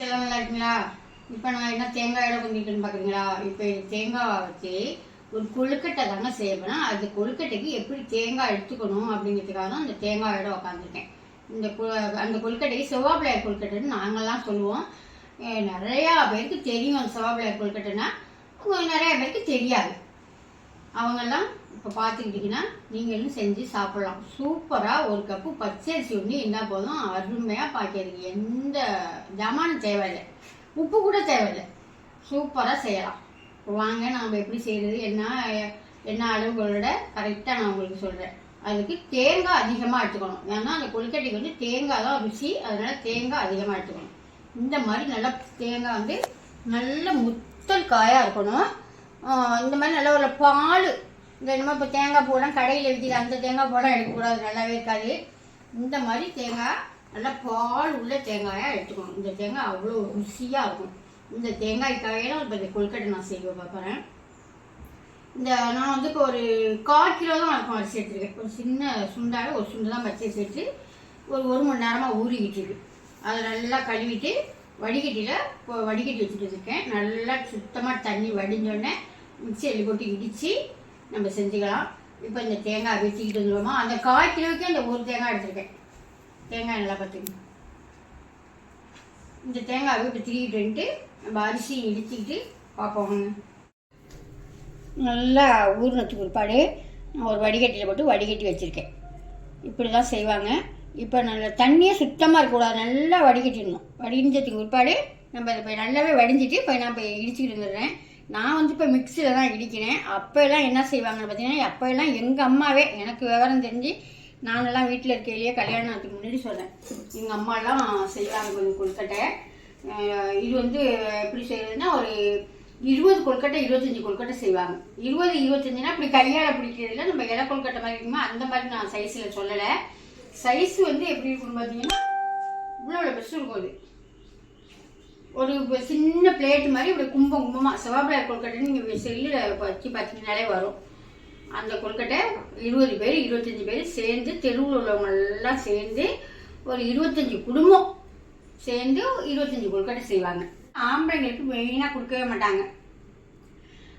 எல்லாம் நல்லா இருக்குங்களா? இப்போ நான் என்ன தேங்காய் இடம் பார்க்குறீங்களா இப்போ தேங்காய் வச்சு ஒரு கொழுக்கட்டை தாங்க செய்யணும் அது கொழுக்கட்டைக்கு எப்படி தேங்காய் எடுத்துக்கணும் அப்படிங்கிறதுக்காக தான் அந்த தேங்காய் இடம் உட்காந்துருக்கேன் இந்த கொ- அந்த கொழுக்கட்டைக்கு செவ்வாப்பிள்ளையார் கொழுக்கட்டைன்னு நாங்கள்லாம் சொல்லுவோம். நிறையா பேருக்கு தெரியும் அந்த செவ்வாப்பிள்ளையார் கொழுக்கட்டைன்னா நிறையா பேருக்கு தெரியாது. அவங்கெல்லாம் இப்போ பார்த்துக்கிட்டிங்கன்னா நீங்களும் செஞ்சு சாப்பிட்லாம். சூப்பராக ஒரு கப்பு பச்சரிசி ஒன்று என்ன போதும். அருமையாக பார்க்கறதுக்கு எந்த ஜாமானும் தேவையில்லை. உப்பு கூட தேவையில்லை. சூப்பராக செய்யலாம். வாங்க நாம் எப்படி செய்கிறது என்ன என்ன அளவுகளோட கரெக்டாக நான் உங்களுக்கு சொல்கிறேன் அதுக்கு தேங்காய் அதிகமாக எடுத்துக்கணும். ஏன்னா அந்த கொழுக்கட்டைக்கு வந்து தேங்காய் தான் ருசி. அதனால் தேங்காய் அதிகமாக எடுத்துக்கணும். இந்த மாதிரி நல்லா தேங்காய் வந்து நல்ல முத்தல் காயாக இருக்கணும். இந்த மாதிரி நல்ல ஒரு பால். இந்த என்னமோ இப்போ தேங்காய் பூலாம் கடையில் விற்கிது அந்த தேங்காய் பூலாம் எடுக்கக்கூடாது நல்லாவே இருக்காது. இந்த மாதிரி தேங்காய் நல்லா பால் உள்ள தேங்காயாக எடுத்துக்கணும். இந்த தேங்காய் அவ்வளோ ருசியாக இருக்கும். இந்த தேங்காய் காயெல்லாம் இப்போ இந்த கொழுக்கட்டை நான் செய்வ பார்க்குறேன் இந்த நான் வந்து இப்போ ஒரு கால் கிலோ தான் இருக்கும் அரிசி எடுத்துருக்கேன் ஒரு சின்ன சுண்டாக ஒரு சுண்டு தான் பச்சை சேர்த்து ஒரு ஒரு மணி நேரமாக ஊறிக்கிட்டு இருக்கு. அதை நல்லா கழுவிட்டு வடிகட்டியில் இப்போ வடிகட்டி வச்சுட்டு இருக்கேன் நல்லா சுத்தமாக தண்ணி வடிஞ்சோடனே மிக்சியில் போட்டு இடித்து நம்ம செஞ்சுக்கலாம். இப்போ இந்த தேங்காய் வச்சுக்கிட்டு வந்துடுவோமா அந்த கால் கிலோவுக்கே இந்த ஒரு தேங்காய் எடுத்திருக்கேன். தேங்காய் நல்லா பார்த்துக்கணும் இந்த தேங்காய் இப்போ திருகிட்டு நம்ம அரிசி இடிச்சுக்கிட்டு பார்ப்போம் நல்லா ஊறினத்துக்கு பிற்பாடு நான் ஒரு வடிகட்டியில் போட்டு வடிகட்டி வச்சுருக்கேன். இப்படி தான் செய்வாங்க. இப்போ நல்ல தண்ணியே சுத்தமாக இருக்கக்கூடாது நல்லா வடிகட்டிடணும். வடிஞ்சதுக்கு பிற்பாடு நம்ம இப்போ நல்லாவே வடிஞ்சிட்டு இப்போ நான் இப்போ இடிச்சுக்கிட்டு வந்துடுறேன். நான் வந்து இப்போ மிக்சியில் தான் இடிக்கிறேன். அப்போ எல்லாம் என்ன செய்வாங்கன்னு பார்த்தீங்கன்னா அப்போ எல்லாம் எங்கள் அம்மாவே எனக்கு விவரம் தெரிஞ்சு நானெல்லாம் வீட்டில் இருக்கையிலேயே கல்யாணத்துக்கு முன்னாடி சொன்னேன் எங்கள் அம்மாலாம் செய்வாங்க கொஞ்சம் கொழுக்கட்டை. இது வந்து எப்படி செய்யறதுன்னா ஒரு இருபது கொழுக்கட்டை இருபத்தஞ்சி கொழுக்கட்டை செய்வாங்க. இருபது இருபத்தஞ்சுனா இப்படி கையால் பிடிக்கிறதுல நம்ம இலை கொழுக்கட்டை மாதிரி இருக்குமா? அந்த மாதிரி நான் சைஸில் சொல்லலை. சைஸ் வந்து எப்படி இருக்குன்னு பார்த்தீங்கன்னா இவ்வளோ பெருசு இருக்கும் அது. ஒரு சின்ன பிளேட் மாதிரி இப்படி கும்பம் கும்பமாக செவ்வாப்பிள்ளையார் கொழுக்கட்டை நீங்கள் செல்லில் வச்சு பார்த்தீங்கனாலே வரும். அந்த கொழுக்கட்டை இருபது பேர் இருபத்தஞ்சி பேர் சேர்ந்து தெருவில் உள்ளவங்க எல்லாம் சேர்ந்து ஒரு இருபத்தஞ்சி குடும்பம் சேர்ந்து இருபத்தஞ்சி கொழுக்கட்டை செய்வாங்க. ஆம்பளைங்களுக்கு மெயினாக கொடுக்கவே மாட்டாங்க.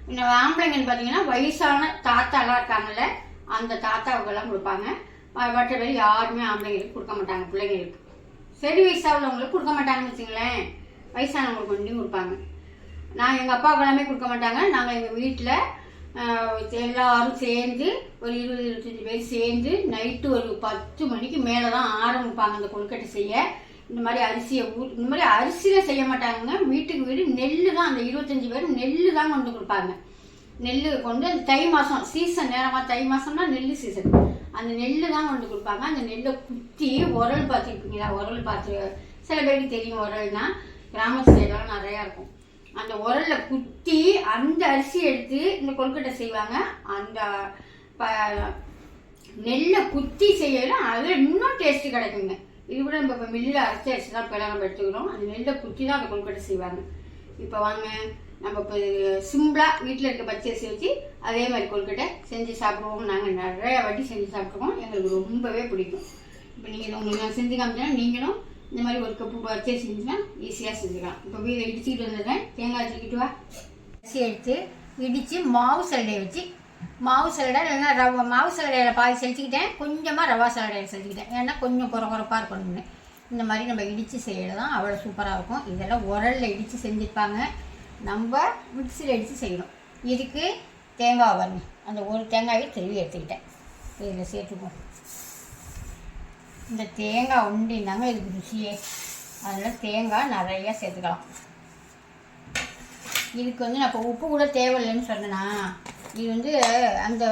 இந்த ஆம்பளைங்கன்னு பார்த்தீங்கன்னா வயசான தாத்தாலாம் இருக்காங்கல்ல அந்த தாத்தாவுக்கெல்லாம் கொடுப்பாங்க. ம- பேர் யாருமே ஆம்பளைங்களுக்கு கொடுக்க மாட்டாங்க பிள்ளைங்களுக்கு. சரி வயசாக உள்ளவங்களுக்கு கொடுக்க மாட்டாங்கன்னு வச்சுங்களேன். வயசானவங்களுக்கு ஒன்றையும் கொடுப்பாங்க. நான் எங்கள் அப்பாவுக்கு எல்லாமே கொடுக்க மாட்டாங்க. நாங்கள் எங்கள் வீட்டில் எல்லாரும் சேர்ந்து ஒரு இருபது இருபத்தஞ்சி பேர் சேர்ந்து நைட்டு ஒரு பத்து மணிக்கு மேலே தான் ஆரம்பிப்பாங்க அந்த கொழுக்கட்டை செய்ய. இந்த மாதிரி அரிசியை ஊ இந்த மாதிரி அரிசியில் செய்ய மாட்டாங்க வீட்டுக்கு வீடு நெல் தான் அந்த இருபத்தஞ்சி பேர் நெல் தான் கொண்டு கொடுப்பாங்க. நெல் கொண்டு அந்த தை மாதம் சீசன் நேரமாக தை மாதம்னா நெல் சீசன் அந்த நெல் தான் கொண்டு கொடுப்பாங்க. அந்த நெல்லை குத்தி உரல் பார்த்துருப்பீங்களா உரல் பார்த்து சில பேருக்கு தெரியும் உரல்னா. கிராமத்து சைடெல்லாம் நிறையா இருக்கும். அந்த உரலில் குத்தி அந்த அரிசி எடுத்து இந்த கொழுக்கட்டை செய்வாங்க. அந்த ப- நெல்லை குத்தி செய்யலாம் அதில் இன்னும் டேஸ்ட்டு கிடைக்குங்க. இது கூட நம்ம இப்போ மில்லில் அரைச்சி அரிசி தான் இப்போ நம்ம எடுத்துக்கிறோம். அந்த நெல்லை குத்தி தான் அந்த கொழுக்கட்டை செய்வாங்க. இப்போ வாங்க நம்ம இப்போ சிம்பிளாக வீட்டில் இருக்க பச்சரிசி வச்சு அதே மாதிரி கொழுக்கட்டை செஞ்சு சாப்பிடுவோம். நாங்கள் நிறையா வாட்டி செஞ்சு சாப்பிட்ருக்கோம் எங்களுக்கு ரொம்பவே பிடிக்கும். இப்போ நீங்கள் உங்களுக்கு நான் செஞ்சு காமிச்சேன்னா நீங்களும் இந்த மாதிரி ஒரு கப்பு பச்சரிசி செஞ்சுன்னா ஈஸியாக செஞ்சுக்கலாம். இப்போ வீடு இடிச்சுக்கிட்டு வந்துடுறேன். தேங்காய் வச்சுக்கிட்டு வா. அரிசி எடுத்து இடித்து மாவு சலடையை வச்சு மாவு சல்லடை இல்லைன்னா ரவா மாவு சலடையில் பாதி செஞ்சுக்கிட்டேன். கொஞ்சமாக ரவா சலடையில் செஞ்சுக்கிட்டேன். ஏன்னா கொஞ்சம் குறை குறைப்பாக இருக்கணும்னு. இந்த மாதிரி நம்ம இடித்து செய்யறது தான் அவ்வளோ சூப்பராக இருக்கும். இதெல்லாம் உரலில் இடித்து செஞ்சுருப்பாங்க. நம்ம மிக்சியில் இடித்து செய்யணும். இதுக்கு தேங்காய் வரணும் அந்த ஒரு தேங்காயை திருவி எடுத்துக்கிட்டேன். இதில் சேர்த்துக்குவோம் இந்த தேங்காய் உண்டினாங்க இதுக்கு ருசியே. அதனால் தேங்காய் நிறையா சேர்த்துக்கலாம். இதுக்கு வந்து நான் இப்போ உப்பு கூட தேவையில்லைன்னு சொன்னேன்னா இது வந்து அந்த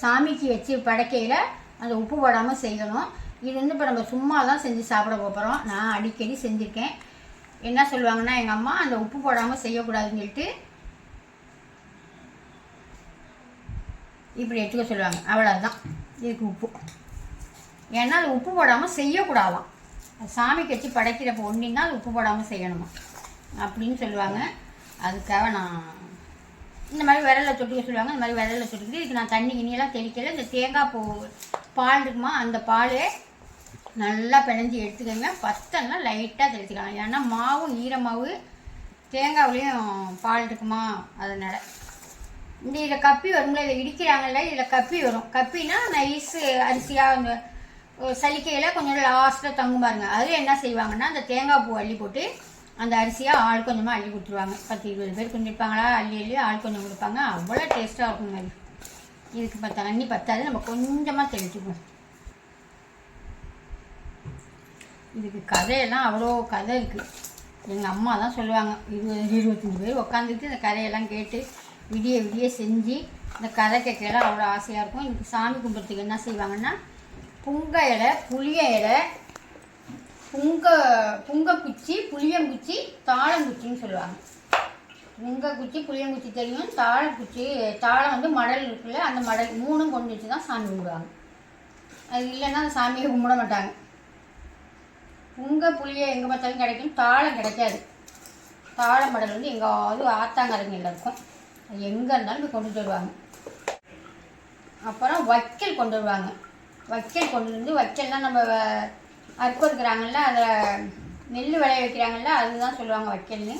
சாமிக்கு வச்சு படைக்கையில் அந்த உப்பு போடாமல் செய்யணும். இது வந்து இப்போ நம்ம சும்மா தான் செஞ்சு சாப்பிட போகிறோம் நான் அடிக்கடி செஞ்சுருக்கேன். என்ன சொல்லுவாங்கன்னா எங்கள் அம்மா அந்த உப்பு போடாமல் செய்யக்கூடாதுன்னு சொல்லிட்டு இப்படி எடுத்துக்க சொல்லுவாங்க. அவ்வளோதான் இதுக்கு உப்பு. ஏன்னா அது உப்பு போடாமல் செய்யக்கூடாதாம் சாமிக்கு வச்சு படைக்கிறப்ப ஒன்றினா அது உப்பு போடாமல் செய்யணுமா? அப்படின்னு சொல்லுவாங்க. அதுக்காக நான் இந்த மாதிரி விரலில் தொட்டுக்க சொல்லுவாங்க. இந்த மாதிரி விரலில் தொட்டுக்கிட்டு இதுக்கு நான் தண்ணி கிண்ணியெல்லாம் தெளிக்கல. இந்த தேங்காய் பூ பால் இருக்குமா அந்த பால் நல்லா பிணைஞ்சி எடுத்துக்கோங்க. பத்தல்னா லைட்டாக தெளிச்சுக்கலாம். ஏன்னா மாவும் ஈரமாவு தேங்காவிலையும் பால் இருக்குமா? அதனால். இந்த இதில் கப்பி வரும்ல? இதை இடிக்கிறாங்கல்ல? இதில் கப்பி வரும். கப்பினா நைஸு அரிசியாக அந்த சலிக்கையில் கொஞ்சம் லாஸ்ட்டாக தங்கும் பாருங்கள் அதில் என்ன செய்வாங்கன்னா அந்த தேங்காய் பூ அள்ளி போட்டு அந்த அரிசியாக ஆள் கொஞ்சமாக அள்ளி கொடுத்துருவாங்க. பத்து இருபது பேர் கொஞ்சம் இருப்பாங்களா? அள்ளி அள்ளி ஆள் கொஞ்சம் கொடுப்பாங்க. அவ்வளோ டேஸ்ட்டாக இருக்குங்க அது. இதுக்கு இப்போ தண்ணி பத்தாது. நம்ம கொஞ்சமாக தெளிச்சுக்குவோம். இதுக்கு கதையெல்லாம் அவ்வளோ கதை இருக்குது எங்கள் அம்மா தான் சொல்லுவாங்க. இருபது இருபத்தஞ்சி பேர் உட்காந்துட்டு இந்த கதையெல்லாம் கேட்டு விடிய விடிய செஞ்சு இந்த கதை கேட்கலாம் அவ்வளோ ஆசையாக இருக்கும். இதுக்கு சாமி கும்பிட்றதுக்கு என்ன செய்வாங்கன்னா புங்க இலை புளிய இலை புங்க புங்கக்குச்சி புளியங்குச்சி தாளங்குச்சின்னு சொல்லுவாங்க. புங்கக்குச்சி புளியங்குச்சி தெரியும். தாளக்குச்சி தாழம் வந்து மடல் இருக்குல்ல அந்த மடல் மூணும் கொண்டு வச்சு தான் சாமி கும்பிடுவாங்க. அது இல்லைன்னா அந்த சாமியை கும்பிட மாட்டாங்க. புங்க புளியை எங்கே பார்த்தாலும் கிடைக்கும். தாளம் கிடைக்காது. தாழ மடல் வந்து எங்காவது ஆத்தாங்கரைங்களில் இருக்கும். எங்கே இருந்தாலும் கொண்டு வருவாங்க அப்புறம் வக்கீல் கொண்டு வருவாங்க. வைக்கல் கொண்டு வந்து வைக்கல்லாம் நம்ம வ- அதில் அதை நெல் விளைய வைக்கிறாங்கல்ல அதுதான் சொல்லுவாங்க வைக்கல்னு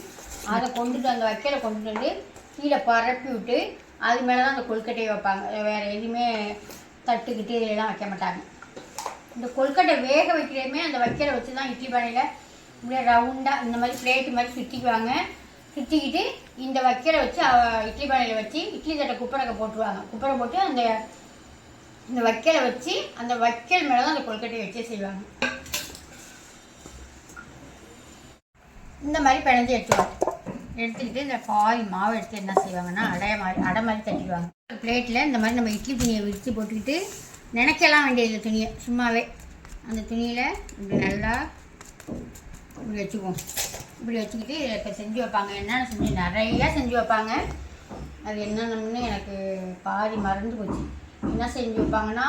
அதை கொண்டுட்டு அந்த வைக்கலை கொண்டுட்டு வந்து கீழே பரப்பி விட்டு அது மேலே தான் அந்த கொழுக்கட்டையை வைப்பாங்க. வேறு எதுவுமே தட்டுக்கிட்டு இதெல்லாம் வைக்க மாட்டாங்க. இந்த கொல்கட்டை வேக வைக்கிறதுமே அந்த வைக்கலை வச்சு தான் இட்லி பானையில் இப்படியே ரவுண்டாக இந்த மாதிரி பிளேட்டு மாதிரி சுற்றிக்குவாங்க சுற்றிக்கிட்டு இந்த வைக்கலை வச்சு இட்லி பானையில் வச்சு இட்லி தட்டை குப்பரக்கை போட்டுருவாங்க. குப்பரை போட்டு அந்த இந்த வைக்கலை வச்சு அந்த வைக்கல் மேலே தான் அந்த கொழுக்கட்டையை வச்சே செய்வாங்க. இந்த மாதிரி பிணைஞ்சு எடுத்துவாங்க எடுத்துக்கிட்டு இந்த பாதி மாவு எடுத்து என்ன செய்வாங்கன்னா அடைய மாதிரி அடை மாதிரி தட்டிடுவாங்க. பிளேட்டில் இந்த மாதிரி நம்ம இட்லி துணியை விரித்து போட்டுக்கிட்டு நினைக்கலாம் வேண்டியது துணியை. சும்மாவே. அந்த துணியில் இப்படி நல்லா இப்படி வச்சுக்குவோம். இப்படி வச்சுக்கிட்டு இப்போ செஞ்சு வைப்பாங்க. என்னென்ன செஞ்சு நிறையா செஞ்சு வைப்பாங்க. அது என்னென்னு எனக்கு பாதி மறந்து போச்சு. என்ன செஞ்சு வைப்பாங்கன்னா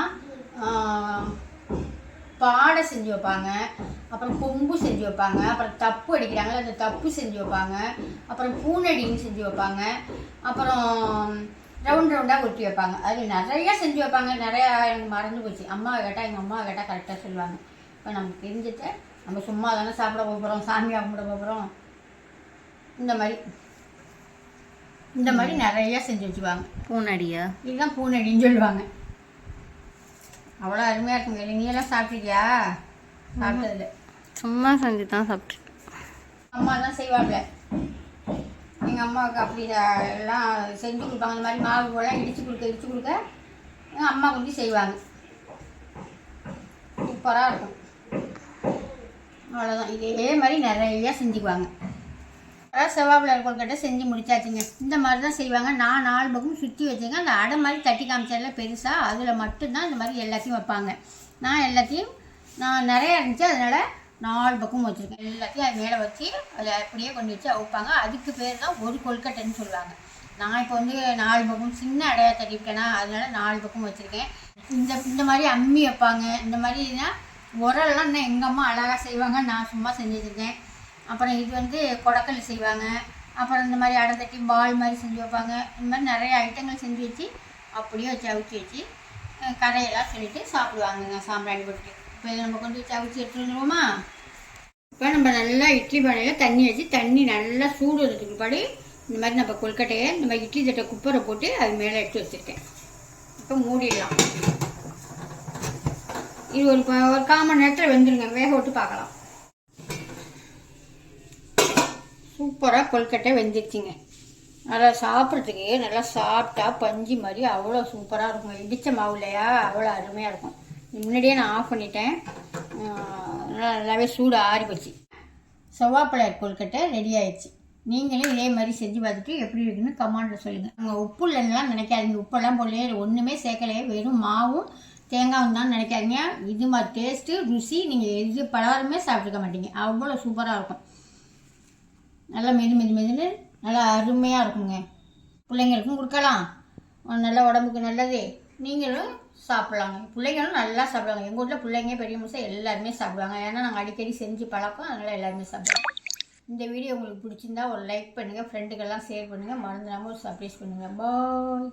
பாடை செஞ்சு வைப்பாங்க. அப்புறம் கொம்பு செஞ்சு வைப்பாங்க. அப்புறம் தப்பு அடிக்கிறாங்கல்ல அந்த தப்பு செஞ்சு வைப்பாங்க. அப்புறம் பூனடின்னு செஞ்சு வைப்பாங்க. அப்புறம் ரவுண்ட் ரவுண்டாக ஒட்டி வைப்பாங்க. அது நிறையா செஞ்சு வைப்பாங்க. நிறையா எனக்கு மறந்து போச்சு. அம்மாவை கேட்டால் எங்கள் அம்மாவை கேட்டால் கரெக்டாக சொல்லுவாங்க. இப்போ நமக்கு தெரிஞ்சுட்டு நம்ம சும்மா தானே சாப்பிட போகிறோம் சாமியாக கும்பிட போகிறோம் இந்த மாதிரி. இந்த மாதிரி நிறையா செஞ்சு வச்சுக்குவாங்க. பூனடியா? இதுதான் பூனடின்னு சொல்லுவாங்க. அவ்வளோ அருமையாக இருக்குங்க. நீ எல்லாம் சாப்பிட்டிருக்கியா சாப்பிட்டதில்ல. சும்மா செஞ்சு தான் சாப்பிட்டு அம்மா தான் செய்வாங்க. எங்கள் அம்மாவுக்கு அப்படி எல்லாம் செஞ்சு கொடுப்பாங்க. அந்த மாதிரி மாவு போலாம் இடிச்சு கொடுக்க இடிச்சு கொடுக்க எங்கள் அம்மா கொஞ்சம் செய்வாங்க. சூப்பராக இருக்கும். அவ்வளோதான் இதே மாதிரி நிறைய செஞ்சுக்குவாங்க. அதாவது செவ்வாப்பிள்ளை கொழுக்கட்டை செஞ்சு முடிச்சாச்சுங்க. இந்த மாதிரி தான் செய்வாங்க. நான் நாலு பக்கம் சுற்றி வச்சுங்க அந்த அடை மாதிரி தட்டி காமிச்சதில்ல பெருசாக அதில் மட்டும்தான் இந்த மாதிரி எல்லாத்தையும் வைப்பாங்க. நான் எல்லாத்தையும் நான் நிறையா இருந்துச்சு. அதனால் நாலு பக்கம் வச்சுருக்கேன். எல்லாத்தையும் அது மேலே வச்சு அதை அப்படியே கொண்டு வச்சு அவுப்பாங்க. அதுக்கு பேர் தான் ஒரு கொழுக்கட்டைன்னு சொல்லுவாங்க. நான் இப்போ வந்து நாலு பக்கம் சின்ன அடையாக தட்டிவிட்டேனா அதனால நாலு பக்கம் வச்சுருக்கேன். இந்த இந்த மாதிரி அம்மி வைப்பாங்க. இந்த மாதிரினா உரல்லாம் இன்னும் எங்கள் அம்மா அழகாக செய்வாங்க நான் சும்மா செஞ்சு வச்சுருக்கேன். அப்புறம் இது வந்து கொடக்கல் செய்வாங்க. அப்புறம் இந்த மாதிரி அடை தட்டி பால் மாதிரி செஞ்சு வைப்பாங்க. இந்த மாதிரி நிறைய ஐட்டங்கள் செஞ்சு வச்சு அப்படியே வச்சு அவிச்சு வச்சு கதையெல்லாம் கரையெல்லாம் சொல்லிட்டு சாப்பிடுவாங்கங்க சாம்பிராணி போட்டு இப்போ இதை நம்ம கொண்டு வச்சு அவிச்சு எடுத்துட்டு இப்போ நம்ம நல்லா இட்லி பானையில் தண்ணி வச்சு தண்ணி நல்லா சூடு வந்ததுக்கு பாடி இந்த மாதிரி நம்ம கொழுக்கட்டையை நம்ம இட்லி தட்டை குப்பரை போட்டு அது மேலே எடுத்து வச்சுருக்கேன். இப்போ மூடிடலாம். இது ஒரு ப- ஒரு கால் மணி நேரத்தில் வெந்துடுங்க வேக விட்டு பார்க்கலாம். சூப்பராக கொல்கட்டை வெந்துருச்சுங்க. நல்லா சாப்பிட்றதுக்கு நல்லா சாப்பிட்டா பஞ்சு மாதிரி அவ்வளோ சூப்பராக இருக்கும். இடித்த மாவு இல்லையா அவ்வளோ அருமையாக இருக்கும். முன்னாடியே நான் ஆஃப் பண்ணிட்டேன். நல்லா நல்லாவே சூடு ஆறி போச்சு. செவ்வாப்பழ கொழுக்கட்டை ரெடி ஆயிடுச்சு. நீங்களும் இதே மாதிரி செஞ்சு பார்த்துட்டு எப்படி இருக்குன்னு கமாண்டில் சொல்லுங்கள் உங்கள் உப்பு இல்லைன்னுலாம் நினைக்காதீங்க. உப்பெல்லாம் போடலையே ஒன்றுமே சேர்க்கலையே. வெறும் மாவும் தேங்காவும் தான் நினைக்காதீங்க. இது மாதிரி டேஸ்ட்டு ருசி நீங்கள் எது பலகாரமே சாப்பிட்டுக்க மாட்டீங்க. அவ்வளோ சூப்பராக இருக்கும். நல்லா மெது மெது மெதுன்னு நல்லா அருமையாக இருக்குங்க. பிள்ளைங்களுக்கும் கொடுக்கலாம். நல்ல உடம்புக்கு நல்லது. நீங்களும் சாப்பிட்லாங்க. பிள்ளைங்களும் நல்லா சாப்பிடுவாங்க. எங்கள் வீட்டில் பிள்ளைங்க பெரிய முழுசாக எல்லாருமே சாப்பிடுவாங்க. ஏன்னா நாங்கள் அடிக்கடி செஞ்சு பழக்கம். அதனால் எல்லாருமே சாப்பிடுவோம் இந்த வீடியோ உங்களுக்கு பிடிச்சிருந்தா ஒரு லைக் பண்ணுங்கள் ஃப்ரெண்டுக்கெல்லாம் ஷேர் பண்ணுங்கள் மறந்துடாமல் ஒரு சர்ப்ரைஸ் பண்ணுங்கள் பாய்